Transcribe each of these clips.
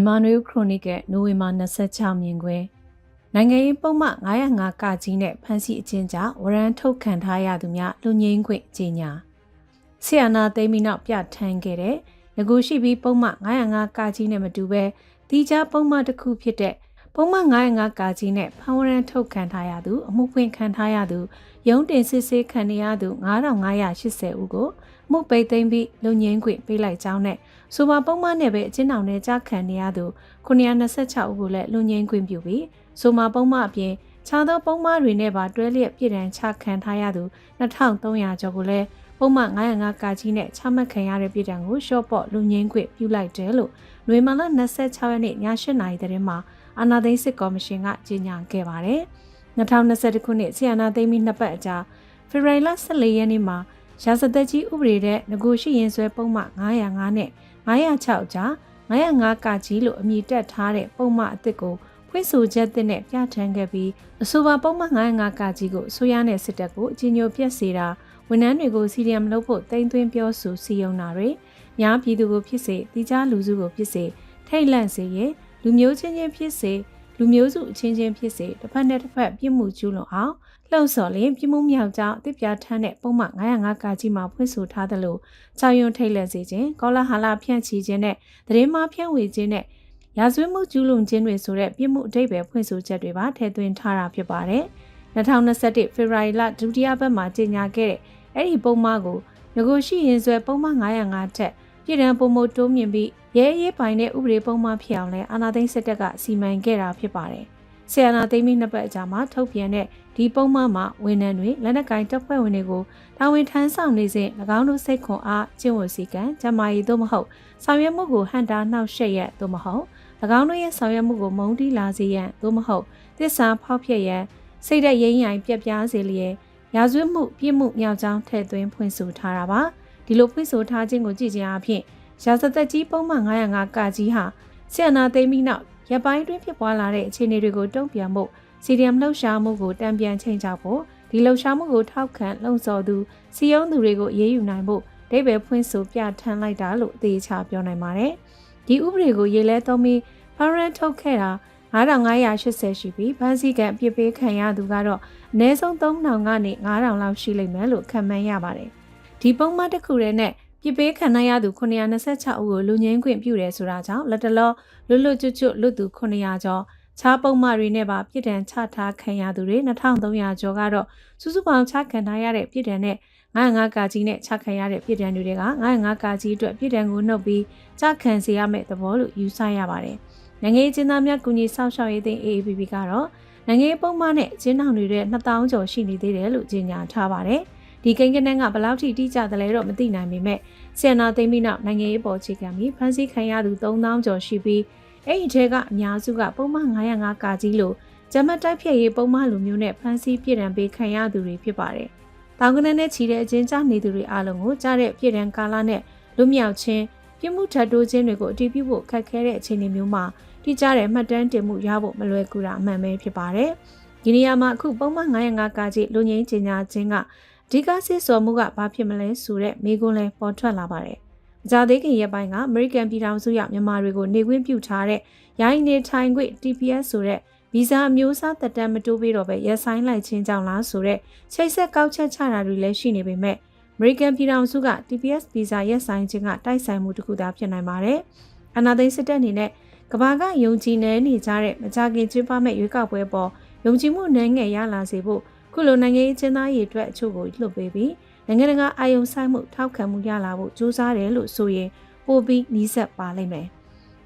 မြန်မာနွေဦးခရိုနီကယ်နိုဝင်ဘာ26မြင်ခွဲနိုင်ငံရေးပုံမှန်905ကကြီးနဲ့ဖမ်းဆီးအကျဉ်းချဝရမ်းထုတ်ခံထားရသူများလူငင်းခွင့်ကြီးညာဆီယနာသိမ်းပြီးနောက်ပြဋ္ဌာန်းခဲ့တဲ့ငကိုရှိပြီးပုံမှန်905ကကြီးနဲ့မတူပဲတီးခြားပုံမှန်တစ်ခုဖြစ်တဲ့ပုံမှန်905ကကြီးနဲ့ဖမ်းဝရမ်းထုတ်ခံထားရသူအမှုဖွင့်ခံထားရသူရုံးတင်စစ်ဆေးခံရသူ9580ဦးကိုမှုပိတ်သိမ်းပြီးလူငင်းခွင့်ပေးလိုက်ကြောင်းနဲ့ ဆိုပါပုံမှန်နဲ့ပဲအကျဉ်းထောင်ထဲကြာခံနေရသူ926ဦးကိုလည်းလူငင်းခွင့်ပြုပြီးဆိုပါပုံမှန်အပြင်ခြားသောပုံမှန်တွေနဲ့ပါတွဲလျက်ပြည်တံချခံထားရသူ2300ကျော်ကိုလည်းပုံမှန်905ကာကြီးနဲ့ချမှတ်ခံရတဲ့ပြည်တံကိုရှော့ပေါ့လူငင်းခွင့်ပြုလိုက်တယ်လို့ຫນွေမာလ26ရက်နေ့ည8:00နာရီသတင်းမှာအာဏာသိမ်းစစ်ကော်မရှင်ကကြေညာခဲ့ပါတယ်။2021ခုနှစ်ဆီယနာသိမ်းပြီးနှစ်ပတ်အကြာဖေဖော်ဝါရီလ14ရက်နေ့မှာရာဇသက်ကြီးဥပဒေတဲ့ငကိုရှိရင်ဆွဲပုံမှန်905နဲ့ 906ကြား905ကကြီးလို့အမည်တက်ထားတဲ့ပုံမှန်အသစ်ကိုဖွင့်ဆိုချက်သစ်နဲ့ပြဋ္ဌာန်းခဲ့ပြီးအဆိုပါပုံမှန်905ကကြီးကိုအစိုးရနဲ့စစ်တပ်ကိုအကြီးညိုပြက်စေတာဝန်ထမ်းတွေကိုစီရီယမ်လုပ်ဖို့တိမ့်သွင်းပြောဆိုစီယုံတာတွေညာပြည်သူကိုဖြစ်စေတိကျလူစုကိုဖြစ်စေထိတ်လန့်စေရင်လူမျိုးချင်းချင်းဖြစ်စေလူမျိုးစုအချင်းချင်းဖြစ်စေတစ်ဖက်နဲ့တစ်ဖက်ပြစ်မှုကျူးလွန်အောင် လှုံ့ဆော်လင်ပြမှုမြောက်ကြောင်းအစ်ပြားထမ်းတဲ့ပုံမှန်905ကကြီးမှာဖွင့်ဆိုထားသလိုချောင်ယွန်ထိတ်လက်စေခြင်းကောလာဟာလာဖြန့်ချီခြင်းနဲ့သတင်းမှားဖြန့်ဝေခြင်းနဲ့ရာဇဝတ်မှုကျူးလွန်ခြင်းတွေဆိုတဲ့ပြစ်မှုအတိတ်ပဲဖွင့်ဆိုချက်တွေပါထည့်သွင်းထားတာဖြစ်ပါတယ်2021ဖေဖော်ဝါရီလဒုတိယပတ်မှာကြေညာခဲ့တဲ့အဲ့ဒီပုံမှားကိုငကိုရှိရင်ဆွဲပုံမှန်905ထက်ပြည်ထံပုံမတိုးမြင့်ပြီးရဲရဲပိုင်တဲ့ဥပဒေပုံမှန်ဖြစ်အောင်လဲအာဏာသိမ်းစစ်တပ်ကစီမံခဲ့တာဖြစ်ပါတယ်။ ဆီယနာသိမ်းပြီးနှစ်ပတ်အကြာမှာထုတ်ပြန်တဲ့ဒီပုံမှန်မှာဝန်ထမ်းတွေလက်နက်ကင်တပ်ဖွဲ့ဝင်တွေကိုတာဝန်ထမ်းဆောင်နေစဉ်၎င်းတို့စိတ်ခွန်အားကျင့်ဝတ်စည်းကံကျမကြီးသို့မဟုတ်ဆောင်ရွက်မှုကိုဟန်တာနှောက်ယှက်ရသို့မဟုတ်၎င်းတို့ရဲ့ဆောင်ရွက်မှုကိုမုန်းတီးလာစေရန်သို့မဟုတ်တစ္ဆာဖောက်ဖျက်ရန်စိတ်သက်ရင်းရိုင်ပြက်ပြားစေလျက်ရာဇဝတ်မှုပြစ်မှုမြောက်ကြောင်းထည့်သွင်းဖွင့်ဆိုထားတာပါဒီလိုဖွင့်ဆိုထားခြင်းကိုကြည့်ခြင်းအပြင်ရာဇသက်ကြီးပုံမှန်905ကကြီးဟာဆီယနာသိမ်းပြီးနောက် ရပိုင်းတွင်းဖြစ်ပွားလာတဲ့အခြေအနေတွေကိုတုံ့ပြန်ဖို့စီဒီယမ်လှုပ်ရှားမှုကိုတံပြန်ချိန်ချဖို့ဒီလှုပ်ရှားမှုကိုထောက်ခံလှုံ့ဆော်သူစီယုံသူတွေကိုအေးအေးယူနိုင်ဖို့ဒိဗယ်ဖွင့်ဆိုပြထန်းလိုက်တာလို့အသေးချပြောနိုင်ပါတယ်။ဒီဥပဒေကိုရေးလဲသုံးပြီးဖရန်ထုတ်ခဲ့တာ9580ရှိပြီးဗန်းစည်းကံပြစ်ပေးခံရသူကတော့အနည်းဆုံး3000ကနေ9000လောက်ရှိလိမ့်မယ်လို့ခန့်မှန်းရပါတယ်။ဒီပုံမှန်တစ်ခုတည်းနဲ့ ပြစ်ပေးခံရသူ926ဦးကိုလူငင်းခွင့်ပြုတယ်ဆိုတာကြောင့်လက်တလောလွတ်လွတ်ကျွတ်ကျွတ်လွတ်သူ900ကျော်ခြားပုံမှန်တွေနဲ့ပါပြည်တံချထားခံရသူတွေ2300ကျော်ကတော့စုစုပေါင်းချခံထားရတဲ့ပြည်တံနဲ့95ကာကြီးနဲ့ချခံရတဲ့ပြည်တံတွေက95ကာကြီးအတွက်ပြည်တံကိုနှုတ်ပြီးချခံစေရမယ့်သဘောလို့ယူဆရပါတယ်။နိုင်ငံရေးကျင်းသားများကူညီဆောက်ရှောက်ရေးသိမ်း AAPP ကတော့နိုင်ငံရေးပုံမှန်နဲ့ကျင်းထောင်တွေတဲ့2000ကျော်ရှိနေသေးတယ်လို့ကြေညာထားပါတယ်။ ဒီကိန်းကနန်းကဘလောက်ထိတိကျတယ်လဲတော့မသိနိုင်ပေမဲ့ဆီယနာသိမ်းပြီးနောက်နိုင်ငံရေးပေါ်ခြေခံပြီးဖမ်းဆီးခံရသူ3000ကျော်ရှိပြီးအဲ့ဒီထဲကအများစုကပုံမှန်905ကာကြီးလို့ဂျမတ်တိုက်ဖြတ်ရေးပုံမှန်လူမျိုးနဲ့ဖမ်းဆီးပြည်တံပေးခံရသူတွေဖြစ်ပါတယ်။တောင်ကနန်းနဲ့ချီတဲ့အချင်းကြားနေသူတွေအားလုံးကိုကြားတဲ့ပြည်တံကာလနဲ့လူမြောက်ချင်းပြမှုထပ်တိုးခြင်းတွေကိုအတည်ပြုဖို့ခက်ခဲတဲ့အခြေအနေမျိုးမှာတိကျတဲ့မှတ်တမ်းတင်မှုရဖို့မလွယ်ကူတာအမှန်ပဲဖြစ်ပါတယ်။ဒီနေရာမှာအခုပုံမှန်905ကာကြီးလူငင်းကျင်ညာခြင်းက ဒီကားစစ်စော်မှုကဘာဖြစ်မလဲဆိုတဲ့မေးခွန်းလဲပေါ်ထွက်လာပါတယ်။အကြသေးခင်ရက်ပိုင်းကအမေရိကန်ပြည်ထောင်စုရောက်မြန်မာတွေကိုနေခွင့်ပြုထားတဲ့ရိုင်းနေထိုင်ခွင့် TPS ဆိုတဲ့ဗီဇာအမျိုးအစားတက်တမ်းမတိုးပြီးတော့ပဲရက်ဆိုင်လိုက်ခြင်းကြောင့်လားဆိုတဲ့ချိတ်ဆက်ကောက်ချက်ချတာတွေလည်းရှိနေပေမဲ့အမေရိကန်ပြည်ထောင်စုက TPS ဗီဇာရက်ဆိုင်ခြင်းကတိုက်ဆိုင်မှုတစ်ခုသာဖြစ်နိုင်ပါတယ်။အနာသိန်းစစ်တပ်အနေနဲ့ကဘာကယုံကြည်နေနေကြတဲ့မကြခင်ကျင်းပမဲ့ရွေးကောက်ပွဲပေါ်ယုံကြည်မှုနှဲငယ်ရလာစေဖို့ ခုလိုနိုင်ငံရေးချင်းသားရေးအတွက်အချို့ကိုလွှတ်ပေးပြီးနိုင်ငံတကာအာယုံဆိုင်မှုထောက်ခံမှုရလာဖို့ကြိုးစားတယ်လို့ဆိုရင်ပိုပြီးနီးစပ်ပါလိမ့်မယ်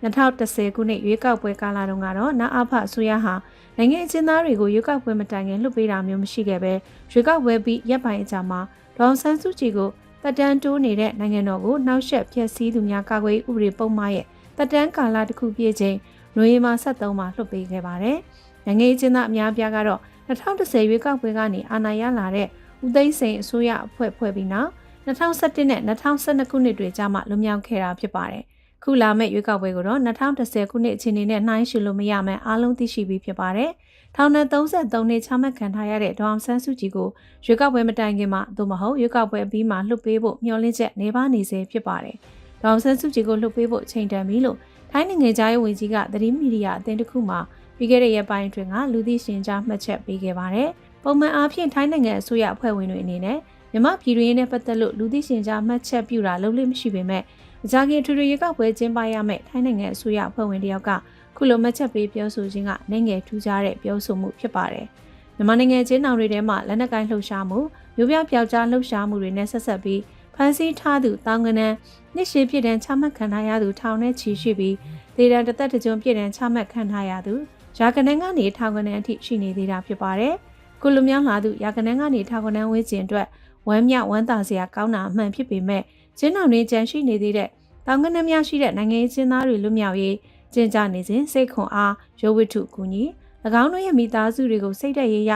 2010ခုနှစ်ရွေးကောက်ပွဲကာလတုန်းကတော့နာအဖအစိုးရဟာနိုင်ငံအချင်းသားတွေကိုရွေးကောက်ပွဲမတိုင်ခင်လွှတ်ပေးတာမျိုးမရှိခဲ့ပဲရွေးကောက်ပွဲပြီးရပ်ပိုင်းအကြာမှာဒေါန်ဆန်းစုကြည်ကိုတက်တန်းတိုးနေတဲ့နိုင်ငံတော်ကိုနှောက်ယှက်ဖျက်ဆီးသူများကာကွယ်ဥပဒေပုံမှန်ရဲ့တက်တန်းကာလတစ်ခုပြည့်ချိန်နွေမှာ73မှာလွှတ်ပေးခဲ့ပါတယ်။နိုင်ငံရေးကျင်းသားအများပြားကတော့ 2010ရွေးကောက်ပွဲကနေအာဏာရလာတဲ့ဦးသိန်းစိန်အစိုးရအဖွဲ့ဖွဲ့ပြီးနောက်2017နဲ့2012ခုနှစ်တွေကြာမှလွန်မြောက်ခဲ့တာဖြစ်ပါတယ်။ခုလာမယ့်ရွေးကောက်ပွဲကိုတော့2010ခုနှစ်အခြေအနေနဲ့နှိုင်းယှဉ်လို့မရမှန်းအားလုံးသိရှိပြီးဖြစ်ပါတယ်။ထောင်နဲ့33နှစ်ချမှတ်ခံထားရတဲ့ဒေါအောင်ဆန်းစုကြည်ကိုရွေးကောက်ပွဲမတိုင်ခင်မှာသို့မဟုတ်ရွေးကောက်ပွဲအပြီးမှာလှုပ်ပေးဖို့မျှော်လင့်ချက်နေပါနေစေဖြစ်ပါတယ်။ဒေါအောင်ဆန်းစုကြည်ကိုလှုပ်ပေးဖို့ချိန်တန်ပြီလို့ထိုင်းနိုင်ငံသားရေးဝန်ကြီးကသတင်းမီဒီယာအသင်းတစ်ခုမှ ပြီးခဲ့တဲ့ရက်ပိုင်းအတွင်းကလူသိရှင်ကြားမှတ်ချက်ပေးခဲ့ပါတယ်။ပုံမှန်အားဖြင့်ထိုင်းနိုင်ငံအစိုးရအဖွဲ့ဝင်တွေအနေနဲ့မြမပြည်တွင်းနဲ့ပတ်သက်လို့လူသိရှင်ကြားမှတ်ချက်ပြုတာလုပ်လို့မရှိပေမဲ့အကြခင်ထူထူရေကပွဲကျင်းပရမယ့်ထိုင်းနိုင်ငံအစိုးရအဖွဲ့ဝင်တယောက်ကခုလိုမှတ်ချက်ပေးပြောဆိုခြင်းကနိုင်ငံထူးခြားတဲ့ပြောဆိုမှုဖြစ်ပါတယ်။မြန်မာနိုင်ငံချင်းနောင်တွေထဲမှာလက်နက်ကိုင်းလှုပ်ရှားမှုမျိုးပြပျောက်ကြားလှုပ်ရှားမှုတွေနဲ့ဆက်ဆက်ပြီးဖမ်းဆီးထားသူတောင်ကနန်းနှစ်ရှည်ပြစ်ဒဏ်ချမှတ်ခံထားရသူထောင်နဲ့ချီရှိပြီးဒေတာတသက်တကြုံပြစ်ဒဏ်ချမှတ်ခံထားရသူ ရာကနန်းကနေထောင်ကနန်းအထိရှိနေသေးတာဖြစ်ပါတယ်။ကုလူမြောင်းလာသူရာကနန်းကနေထောင်ကနန်းဝင်းကျင်အတွက်ဝမ်းမြဝမ်းသာစရာကောင်းတာအမှန်ဖြစ်ပေမဲ့ကျင်းအောင်တွင်ကြန့်ရှိနေသေးတဲ့တောင်ကနန်းများရှိတဲ့နိုင်ငံရေးချင်းသားတွေလွတ်မြောက်ရေးကျင်းကြနေစဉ်စိတ်ခွန်အားရုပ်ဝတ္ထုကူညီ၎င်းတို့ရဲ့မိသားစုတွေကိုစိတ်သက်ရေးရ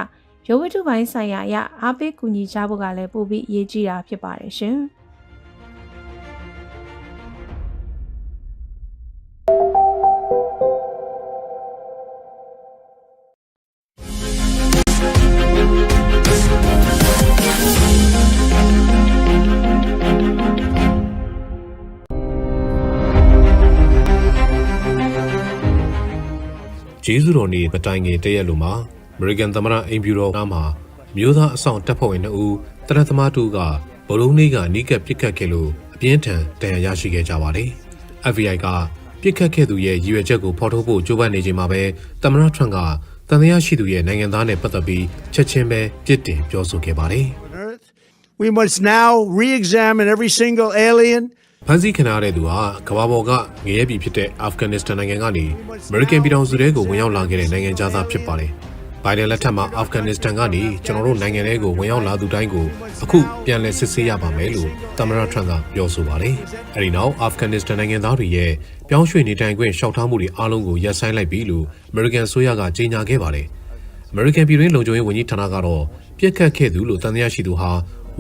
ရုပ်ဝတ္ထုပိုင်းဆိုင်ရာအရအားပေးကူညီကြဖို့ကလည်းပိုပြီးအရေးကြီးတာဖြစ်ပါတယ်ရှင်။ ဂျေဇုတော်နေမတိုင်ခင်တရက်လိုမှာအမေရိကန်သမ္မတအိမ်ဖြူတော်ကမှမျိုးသားအဆောင်တပ်ဖွဲ့ဝင်2ဦးတရသမားတူကဘလုံးလေးကနီးကပ်ပစ်ခတ်ခဲ့လို့အပြင်းထန်ဒဏ်ရာရရှိခဲ့ကြပါတယ်။ FBI ကပစ်ခတ်ခဲ့သူရဲ့ရည်ရွယ်ချက်ကိုဖော်ထုတ်ဖို့ကြိုးပမ်းနေချိန်မှာပဲသမ္မတထရန့်ကတန်တရားရှိသူရဲ့နိုင်ငံသားနဲ့ပတ်သက်ပြီးချက်ချင်းပဲပြစ်တင်ပြောဆိုခဲ့ပါတယ်။ on earth. We must now re examine every single alien ဖန်ဆီးခံရတဲ့သူဟာကမ္ဘာပေါ်ကငရဲပြည်ဖြစ်တဲ့အာဖဂန်နစ္စတန်နိုင်ငံကနေအမေရိကန်ပြည်ထောင်စုထဲကိုဝင်ရောက်လာခဲ့တဲ့နိုင်ငံသားဖြစ်ပါတယ်။ဘိုင်ဒန်လက်ထက်မှာအာဖဂန်နစ္စတန်ကနေကျွန်တော်တို့နိုင်ငံထဲကိုဝင်ရောက်လာသူတိုင်းကိုအခုပြန်လည်စစ်ဆေးရပါမယ်လို့သမ္မတထရန့်ကပြောဆိုပါတယ်။အဲဒီနောက်အာဖဂန်နစ္စတန်နိုင်ငံသားတွေရဲ့ပြောင်းရွှေ့နေထိုင်ခွင့်ရှောက်ထားမှုတွေအားလုံးကိုရပ်ဆိုင်းလိုက်ပြီလို့အမေရိကန်ဆိုရကကြေညာခဲ့ပါတယ်။အမေရိကန်ပြည်တွင်းလုံခြုံရေးဝန်ကြီးဌာနကတော့ပြစ်ခတ်ခဲ့သူလို့တန်တရားရှိသူဟာ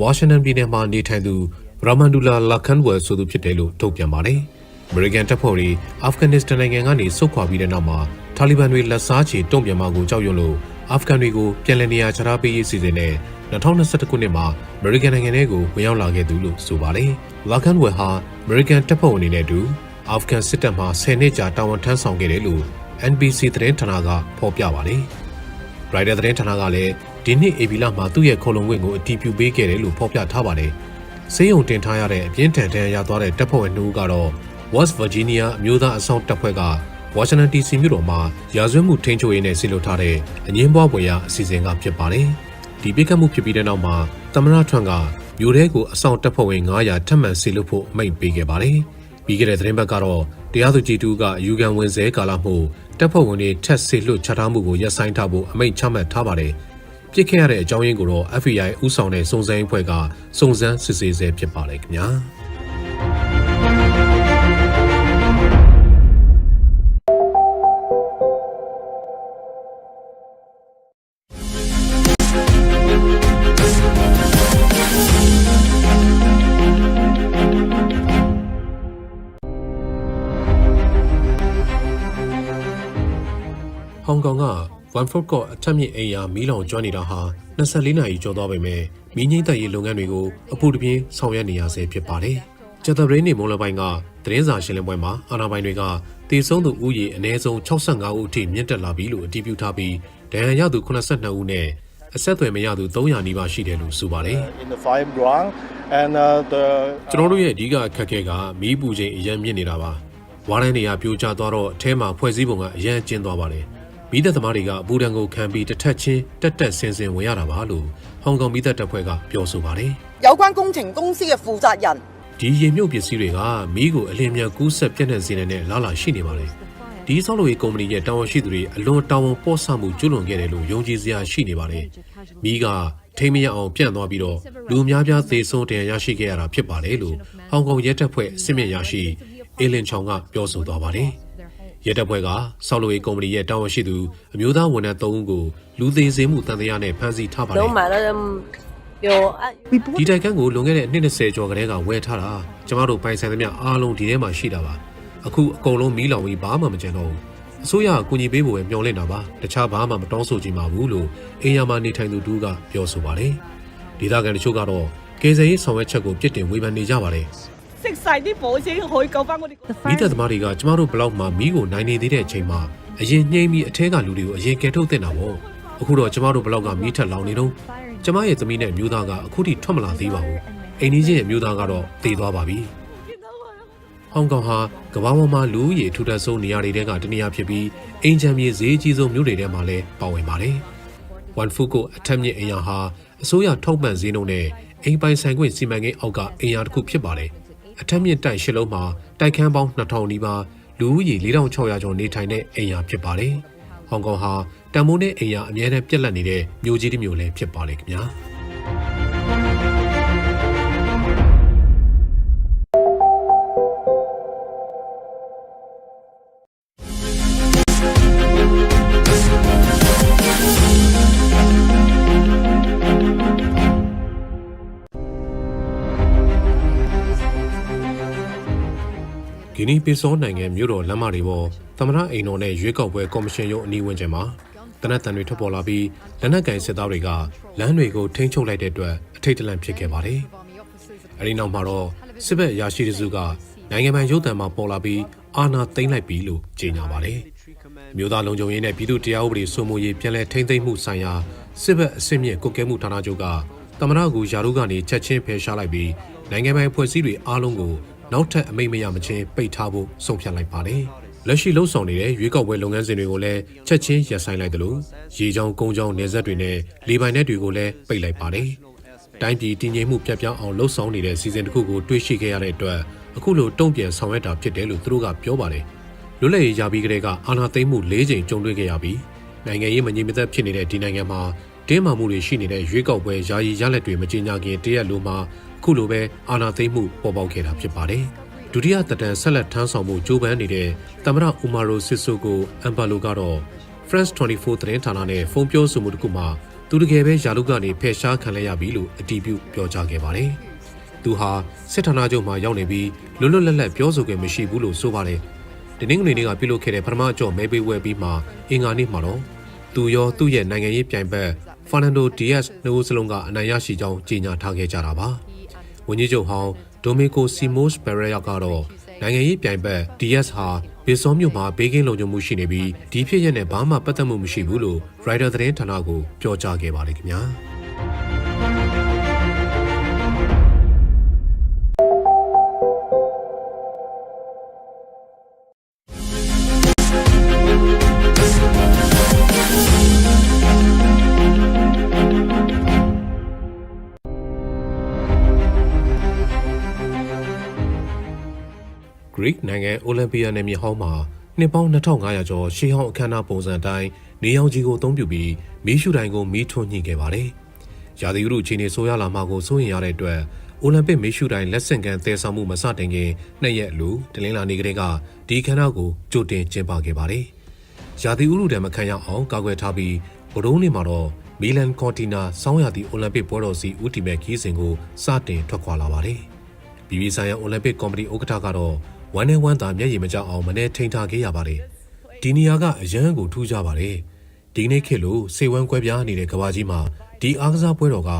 ဝါရှင်တန်ပြည်နယ်မှာနေထိုင်သူဘ ရာမန်ဒူလာလာခန်ဝယ်ဆိုသူဖြစ်တယ်လို့ထုတ်ပြန်ပါတယ်။အမေရိကန်တပ်ဖွဲ့တွေအာဖဂန်နစ္စတန်နိုင်ငံကနေဆုတ်ခွာပြီးတဲ့နောက်မှာတာလီဘန်တွေလက်စားချေတုံ့ပြန်မှာကိုကြောက်ရွံ့လို့အာဖဂန်တွေကိုပြန်လည်နေရာချထားပေးရေးစီစဉ်တဲ့2021ခုနှစ်မှာအမေရိကန်နိုင်ငံထဲကိုဝင်ရောက်လာခဲ့သူလို့ဆိုပါတယ်။လာခန်ဝယ်ဟာအမေရိကန်တပ်ဖွဲ့ဝင်တွေနဲ့အတူအာဖဂန်စစ်တပ်မှ10နှစ်ကြာတာဝန်ထမ်းဆောင်ခဲ့တယ်လို့ NBC သတင်းဌာနကဖော်ပြပါတယ်။ရိုက်တာသတင်းဌာနကလည်းဒီနှစ်ဧပြီလမှာသူ့ရဲ့ခုံလုံခွင့်ကိုအတည်ပြုပေးခဲ့တယ်လို့ဖော်ပြထားပါတယ်။ ဆေးရုံတင်ထားရတဲ့အပြင်းထန်ဒဏ်ရာရသွားတဲ့တပ်ဖွဲ့ဝင်နှုတ်ကတော့ West Virginia အမျိုးသားအဆောင်တပ်ဖွဲ့က Washington DC မြို့တော်မှာရာဇဝတ်မှုထိန်းချုပ်ရေးနဲ့ဆီလုပ်ထားတဲ့အငင်းပွားပွဲရအစီအစဉ်ကဖြစ်ပါတယ်။ဒီပြစ်ခတ်မှုဖြစ်ပြီးတဲ့နောက်မှာသမ္မတထွန်းကမြို့ထဲကိုအဆောင်တပ်ဖွဲ့ဝင်900ထပ်မံဆီလုပ်ဖို့အမိန့်ပေးခဲ့ပါတယ်။ပြီးခဲ့တဲ့သတင်းပတ်ကတော့တရားသူကြီးတူကအယူခံဝင်စဲကာလမှုတပ်ဖွဲ့ဝင်တွေထက်ဆေလွတ်ချထားမှုကိုရပ်ဆိုင်းထားဖို့အမိန့်ချမှတ်ထားပါတယ်။ ပြစ်ခဲ့ရတဲ့အကြောင်းရင်းကိုတော့ FBI ဥဆောင်တဲ့စုံစမ်းရေးအဖွဲ့ကစုံစမ်းစစ်ဆေးဆဲဖြစ်ပါတယ်ခင်ဗျာ။ ဝမ်ဖော့ကော့အထက်မြင့်အိမ်ယာမီးလောင်ကျွမ်းနေတာဟာ24နာရီကျော်သွားပေမဲ့မီးငိမ့်သက်ရေးလုပ်ငန်းတွေကိုအပူတပြင်းဆောင်ရွက်နေရဆဲဖြစ်ပါတယ်။ကျက်သပရင်းနေမုံလပိုင်းကသတင်းစာရှင်းလင်းပွဲမှာအာဏာပိုင်တွေကတေဆုံးသူဦးရေအနည်းဆုံး65ဦးအထိမြင့်တက်လာပြီလို့အတည်ပြုထားပြီးဒဏ်ရာရသူ82ဦးနဲ့အဆက်အသွယ်မရသူ300နီးပါးရှိတယ်လို့ဆိုပါတယ်။ in the fire ground and uh, the ကျွန်တော်တို့ရဲ့အဓိကအခက်အခဲကမီးပူချိန်အရန်မြင့်နေတာပါဝါးတိုင်းတွေကပြိုကျသွားတော့အထဲမှာဖွဲ့စည်းပုံကအရန်ကျင်းသွားပါတယ် မီးတပ်သမားတွေကအပူဒဏ်ကိုခံပြီးတစ်ထက်ချင်းတက်တက်ဆင်းဆင်းဝင်ရတာပါလို့ဟောင်ကောင်မီးတပ်တပ်ဖွဲ့ကပြောဆိုပါတယ် 有关工程公司嘅负责人 ဒီရေမြုပ်ပစ္စည်းတွေကမီးကိုအလင်းမြန်ကူးဆက်ပြန့်နှံ့စေနိုင်တဲ့လာလာရှိနေပါတယ်ဒီဆောက်လုပ်ရေးကုမ္ပဏီရဲ့တာဝန်ရှိသူတွေအလွန်တာဝန်ပေါ့ဆမှုကျွလွန်ခဲ့တယ်လို့ယုံကြည်စရာရှိနေပါတယ်မီးကထိမ့်မရအောင်ပြန့်သွားပြီးတော့လူအများပြားသေဆုံးတရားရရှိခဲ့ရတာဖြစ်ပါတယ်လို့ဟောင်ကောင်ရဲတပ်ဖွဲ့အစစ်မြစ်ရရှိအေလင်ချောင်ကပြောဆိုသွားပါတယ် ရဲတပ်ဖွဲ့ကဆောက်လုပ်ရေးကုမ္ပဏီရဲ့တာဝန်ရှိသူအမျိုးသားဝန်ထမ်း၃ဦးကိုလူသေးစေမှုတန်တရားနဲ့ဖမ်းဆီးထားပါတယ်။ဒီတိုင်ကန်ကိုလွန်ခဲ့တဲ့အနှစ်20ကျော်ကတည်းကဝယ်ထားတာကျမတို့ပိုင်ဆိုင်သမျှအားလုံးဒီထဲမှာရှိတာပါ။အခုအကုန်လုံးမီးလောင်ပြီးဘာမှမကျန်တော့ဘူး။အစိုးရကကူညီပေးဖို့ပဲမျှော်လင့်တာပါ။တခြားဘာမှမတောင်းဆိုချင်ပါဘူးလို့အင်ယာမှာနေထိုင်သူတူကပြောဆိုပါတယ်။ဒေသခံတချို့ကတော့ကယ်ဆယ်ရေးဆောင်ရွက်ချက်ကိုပြစ်တင်ဝေဖန်နေကြပါတယ်။ မိသက်သမားတွေကကျမတို့ဘလောက်မှမီးကိုနိုင်နေသေးတဲ့အချိန်မှာအရင်နှိမ့်ပြီးအထဲကလူတွေကိုအရင်ကယ်ထုတ်တင်တာပေါ့အခုတော့ကျမတို့ဘလောက်ကမီးထက်လောင်နေတော့ကျမရဲ့သမီးနဲ့မျိုးသားကအခုထိထွက်မလာသေးပါဘူးအိမ်ကြီးချင်းရဲ့မျိုးသားကတော့တေသွားပါပြီဟောင်ကောင်ဟာကမ္ဘာပေါ်မှာလူဦးရေထူထပ်ဆုံးနေရာတွေကတနည်းအားဖြစ်ပြီးအင်ဂျန်မြေဈေးကြီးဆုံးမြို့တွေထဲမှာလည်းပါဝင်ပါတယ်ဝန်ဖူကိုအထက်မြင့်အင်ယာဟာအစိုးရထောက်ပံ့ဈေးနှုန်းနဲ့အိမ်ပိုင်ဆိုင်ခွင့်စီမံကိန်းအောက်ကအိမ်ယာတစ်ခုဖြစ်ပါတယ် အထက်မြင့်တိုက်ရှစ်လုံးမှာတိုက်ခန်းပေါင်း2000နီးပါးလူဦးရေ4600ကျော်နေထိုင်တဲ့အိမ်ယာဖြစ်ပါတယ်ဟောင်ကောင်ဟာတန်မိုးနဲ့အိမ်ယာအများနဲ့ပြက်လက်နေတဲ့မြို့ကြီးတစ်မြို့လည်းဖြစ်ပါလေခင်ဗျာ နီပီဆိုနိုင်ငံမြို့တော်လမ်းမတွေပေါ်သမရအိမ်တော်နဲ့ရွေးကောက်ပွဲကော်မရှင်ရုံးအနီးဝန်းကျင်မှာတနက်တန်တွေထွက်ပေါ်လာပြီးလက်နက်ကင်စစ်သားတွေကလမ်းတွေကိုထိန်းချုပ်လိုက်တဲ့အတွက်အထိတ်တလန့်ဖြစ်ခဲ့ပါတယ်။အဲဒီနောက်မှာတော့စစ်ဘက်ရာရှိတစုကနိုင်ငံပိုင်ရုပ်သံမှာပေါ်လာပြီးအာဏာသိမ်းလိုက်ပြီလို့ကြေညာပါတယ်။မြို့သားလုံခြုံရေးနဲ့ပြည်သူ့တရားဥပဒေစိုးမိုးရေးပြည်လဲထိန်းသိမ်းမှုဆိုင်ရာစစ်ဘက်အစစ်မြစ်ကုတ်ကဲမှုဌာနချုပ်ကသမရကူယာရုကနေချက်ချင်းဖယ်ရှားလိုက်ပြီးနိုင်ငံပိုင်ဖွဲ့စည်းတွေအားလုံးကို နောက်ထပ်အမိတ်မရမချင်းပိတ်ထားဖို့ဆုံးဖြတ်လိုက်ပါတယ်။လက်ရှိလှုပ်ဆောင်နေတဲ့ရွေးကောက်ပွဲလုပ်ငန်းစဉ်တွေကိုလည်းချက်ချင်းရပ်ဆိုင်းလိုက်တယ်လို့ရေချောင်းကုန်းချောင်းနေဆက်တွေနဲ့လေပိုင်နက်တွေကိုလည်းပိတ်လိုက်ပါတယ်။တိုင်းပြည်တည်ငြိမ်မှုပြတ်ပြောင်းအောင်လှုပ်ဆောင်နေတဲ့စီစဉ်တစ်ခုကိုတွေးရှိခဲ့ရတဲ့အတွက်အခုလိုတုံ့ပြန်ဆောင်ရွက်တာဖြစ်တယ်လို့သူတို့ကပြောပါတယ်။လွတ်လပ်ရေးရပြီးကတည်းကအာဏာသိမ်းမှု၄ချိန်ကြုံတွေ့ခဲ့ရပြီးနိုင်ငံရေးမငြိမ်မသက်ဖြစ်နေတဲ့ဒီနိုင်ငံမှာတင်းမာမှုတွေရှိနေတဲ့ရွေးကောက်ပွဲယာယီရလက်တွေမကြေညာခင်တရက်လိုမှအ ခုလိုပဲအာဏာသိမ်းမှုပေါ်ပေါက်ခဲ့တာဖြစ်ပါတယ်။ဒုတိယသက်တမ်းဆက်လက်ထမ်းဆောင်မှုကြိုးပမ်းနေတဲ့သမ္မတအူမာရိုစစ်ဆိုကိုအမ်ပါလိုကတော့ France 24သတင်းဌာနနဲ့ဖုန်းပြောဆိုမှုတစ်ခုမှာသူတကယ်ပဲယာလုကနေဖယ်ရှားခံလိုက်ရပြီလို့အတည်ပြုပြောကြားခဲ့ပါတယ်။သူဟာစစ်ဌာနချုပ်မှာရောက်နေပြီးလွတ်လွတ်လပ်လပ်ပြောဆိုခွင့်မရှိဘူးလို့ဆိုပါတယ်။ဒီနေ့ကနေကပြုလုပ်ခဲ့တဲ့ပထမအကြော့မဲပေးဝဲပြီးမှအင်္ဂါနေ့မှာတော့သူရောသူ့ရဲ့နိုင်ငံရေးပြိုင်ဘက်ဖာနန်ဒိုဒီယက်စ်နှစ်ဦးစလုံးကအနိုင်ရရှိကြောင်းကြေညာထားခဲ့ကြတာပါ။ ဝန်ကြီးချုပ်ဟောင်းဒိုမီကိုစီမို့စ်ပယ်ရက်ယာကတော့နိုင်ငံရေးပြိုင်ဘက် DS ဟာဘေဆောမြို့မှာဘေးကင်းလုံခြုံမှုရှိနေပြီးဒီဖြစ်ရက်နဲ့ဘာမှပတ်သက်မှုမရှိဘူးလို့ Rider သတင်းဌာနကိုပြောကြားခဲ့ပါတယ်ခင်ဗျာ။ အိုလံပီယာနယ်မြေဟောင်းမှာနှစ်ပေါင်း2500ကျော်ရှေးဟောင်းအခမ်းအနားပုံစံအတိုင်းနေရောင်ခြည်ကိုအသုံးပြုပြီးမီးရှူတိုင်ကိုမီးထွန်းညှိခဲ့ပါတယ်။ရာသီဥတုအခြေအနေဆိုးရွားလာမှကိုစိုးရင်ရတဲ့အတွက်အိုလံပစ်မီးရှူတိုင်လက်ဆင့်ကမ်းသယ်ဆောင်မှုမစတင်ခင်နှစ်ရက်အလိုတလင်းလာနေကလေးကဒီအခမ်းအနားကိုကြိုတင်ကျင်းပခဲ့ပါတယ်။ရာသီဥတုတံမခံရအောင်ကာကွယ်ထားပြီးဗုဒ္ဓနေ့မှာတော့မီလန်ကော်တီနာစောင်းရာသီအိုလံပစ်ပွဲတော်စီဦးတီမဲ့ခီးစဉ်ကိုစတင်ထွက်ခွာလာပါတယ်။ပြည်ပြည်ဆိုင်ရာအိုလံပစ်ကော်မတီဥက္ကဋ္ဌကတော့ ဝမ်းနဲ့ဝမ်းသာမျက်ရည်မကျအောင်မနေ့ထိန်ထားခဲ့ရပါတယ်။ဒီနေရာကအရန်ကိုထူးကြပါတယ်။ဒီနေ့ခေတ်လို့စေဝမ်းကွဲပြားနေတဲ့ကဘာကြီးမှာဒီအားကစားပွဲတော်က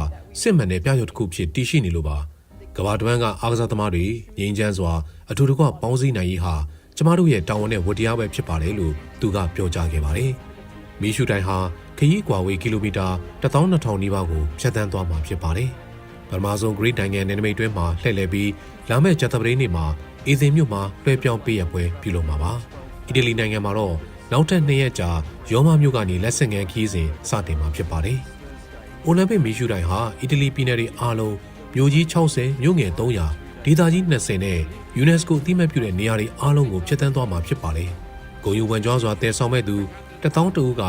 စစ်မှန်တဲ့ပြရုပ်တစ်ခုဖြစ်တည်ရှိနေလို့ပါ။ကဘာတဝန်းကအားကစားသမားတွေငြိမ်းချမ်းစွာအထူးတကွပေါင်းစည်းနိုင်ရေးဟာကျမတို့ရဲ့တာဝန်နဲ့ဝတ္တရားပဲဖြစ်ပါတယ်လို့သူကပြောကြားခဲ့ပါတယ်။မီးရှူတိုင်ဟာခရီးကွာဝေးကီလိုမီတာ12000နီးပါးကိုဖြတ်သန်းသွားမှာဖြစ်ပါတယ်။ပထမဆုံး Great နိုင်ငံနယ်နိမိတ်တွင်းမှာလှည့်လည်ပြီးလာမယ့်ဂျာတပရိနေ့မှာ အေသင်မြို့မှာလွှဲပြောင်းပေးရပွဲပြုလုပ်မှာပါ။အီတလီနိုင်ငံမှာတော့နောက်ထပ်နှစ်ရက်ကြာရောမမြို့ကနေလက်ဆင့်ငန်းခီးစဉ်စတင်မှာဖြစ်ပါတယ်။အိုလံပစ်မီးရှူတိုင်ဟာအီတလီပြည်နယ်တွေအားလုံးမြို့ကြီး60မြို့ငယ်300ဒေသကြီး20နဲ့ UNESCO အသိအမှတ်ပြုတဲ့နေရာတွေအားလုံးကိုဖျက်ဆီးသွားမှာဖြစ်ပါတယ်။ဂုံယူဝန်ကျော်စွာတည်ဆောင်မဲ့သူတထောင်တူက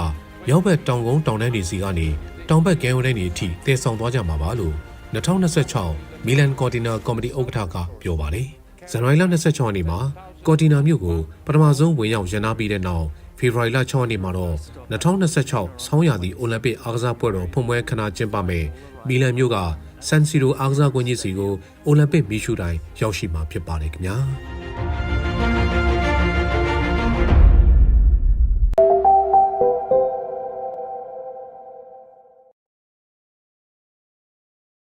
မြောက်ဘက်တောင်ကုန်းတောင်တန်းတွေစီကနေတောင်ဘက်ကဲဝန်းတွေအထိတည်ဆောင်သွားကြမှာပါလို့2026မီလန်ကော်တီနာကော်မတီဥက္ကဋ္ဌကပြောပါတယ်။ ဇန်နဝါရီလ26ရက်နေ့မှာကော်တီနာမြို့ကိုပထမဆုံးဝင်ရောက်ရန်နာပြီးတဲ့နောက်ဖေဖော်ဝါရီလ6ရက်နေ့မှာတော့2026ဆောင်းရာသီအိုလံပစ်အားကစားပွဲတော်ဖွင့်ပွဲခမ်းနားကျင်းပမယ်မီလန်မြို့ကဆန်စီရိုအားကစားကွင်းကြီးစီကိုအိုလံပစ်မီးရှူတိုင်ရောက်ရှိမှာဖြစ်ပါတယ်ခင်ဗျာ။